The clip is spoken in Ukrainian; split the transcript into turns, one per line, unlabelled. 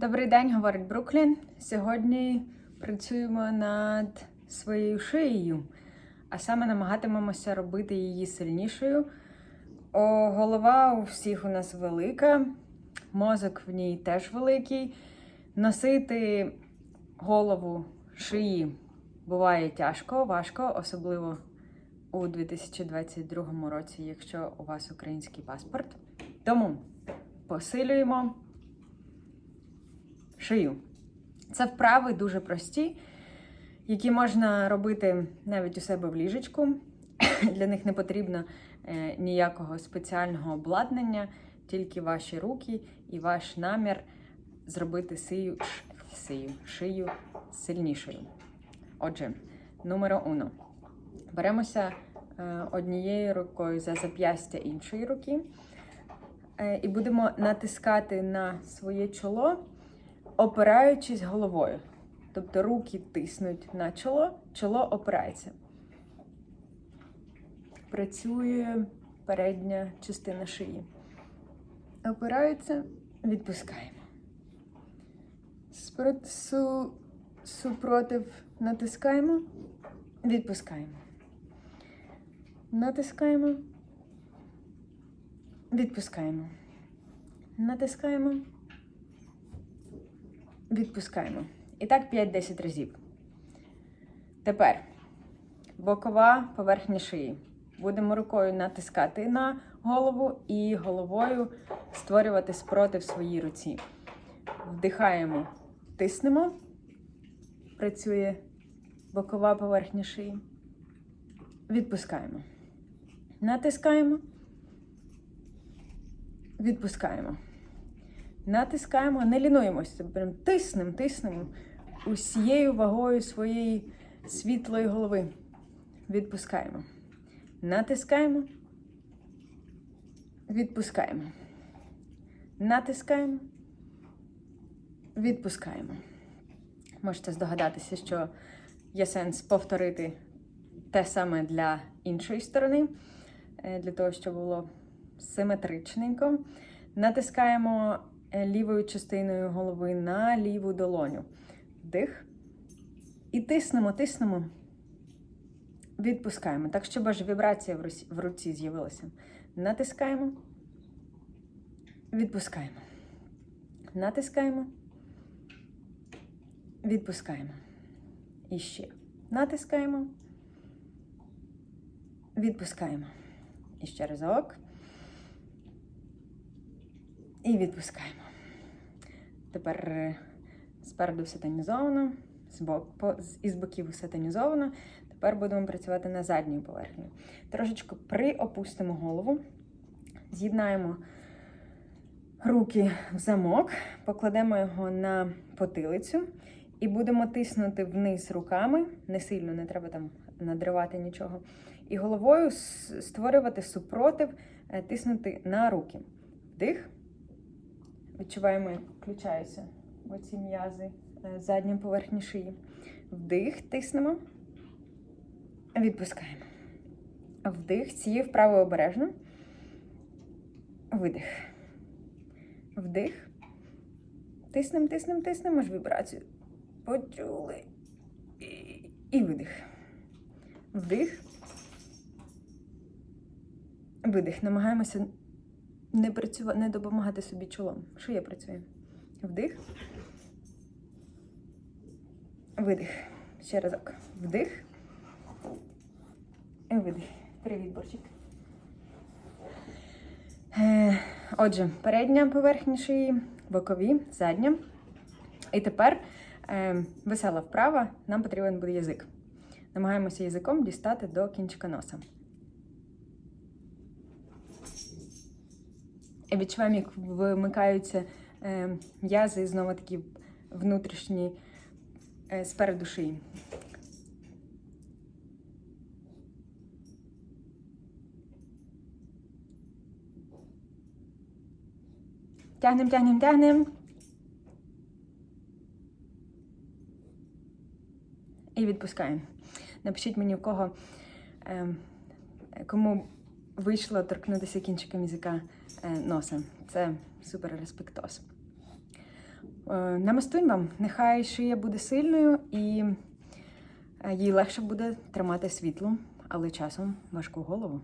Добрий день, говорить Бруклін. Сьогодні працюємо над своєю шиєю, а саме намагатимемося робити її сильнішою. О, голова у всіх у нас велика, мозок в ній теж великий. Носити голову шиї буває тяжко, важко, особливо у 2022 році, якщо у вас український паспорт. Тому посилюємо шию. Це вправи дуже прості, які можна робити навіть у себе в ліжечку. Для них не потрібно е, ніякого спеціального обладнання, тільки ваші руки і ваш намір зробити сию, сию, шию сильнішою. Отже, номер уно. Беремося е, однією рукою за зап'ястя іншої руки е, і будемо натискати на своє чоло, опираючись головою. Тобто руки тиснуть на чоло, чоло опирається. Працює передня частина шиї. Опирається, відпускаємо. Су- супротив натискаємо, відпускаємо. Натискаємо, відпускаємо. Натискаємо, відпускаємо. І так 5-10 разів. Тепер бокова поверхня шиї. Будемо рукою натискати на голову і головою створювати спротив своїй руці. Вдихаємо, тиснемо. Працює бокова поверхня шиї. Відпускаємо. Натискаємо. Відпускаємо. Натискаємо, не лінуємося. Прям тиснемо, тиснемо усією вагою своєї світлої голови. Відпускаємо. Натискаємо. Відпускаємо. Натискаємо. Відпускаємо. Можете здогадатися, що є сенс повторити те саме для іншої сторони, е, для того, щоб було симетричненько. Натискаємо лівою частиною голови на ліву долоню. Вдих. І тиснемо, тиснемо. Відпускаємо. Так, щоб аж вібрація в руці з'явилася. Натискаємо. Відпускаємо. Натискаємо. Відпускаємо. І ще. Натискаємо. Відпускаємо. І ще разок. І відпускаємо. Тепер е, спереду все тонізовано, по, з- боків все тонізовано. Тепер будемо працювати на задній поверхні. Трошечки приопустимо голову, з'єднаємо руки в замок, покладемо його на потилицю і будемо тиснути вниз руками. Не сильно, не треба там надривати нічого. І головою створювати супротив, е, тиснути на руки. Вдих. Відчуваємо, як включаються оці м'язи е, задньої поверхні шиї. Вдих, тиснемо. Відпускаємо. Вдих, цією вправою обережно. Видих. Вдих. Тиснем, тиснем, тиснемо ж вібрацію. Почули. І видих. Вдих. Видих. Намагаємося не працювати, не допомагати собі чолом. Шия працює. Вдих. Видих. Ще разок. Вдих. І видих. Привіт, борчик. Е, Отже, передня поверхня шиї, бокові, задня. І тепер е, весела вправа, нам потрібен буде язик. Намагаємося язиком дістати до кінчика носа. Відчуваємо, як вимикаються е, м'язи і знову такі внутрішні е, спереду шиї. Тягнем, тягнем, тягнем. І відпускаємо. Напишіть мені, у кого е, кому вийшло торкнутися кінчиком язика е, носа. Це супер респектос. Намастунь вам, нехай шия буде сильною і е, їй легше буде тримати світло, але часом важку голову.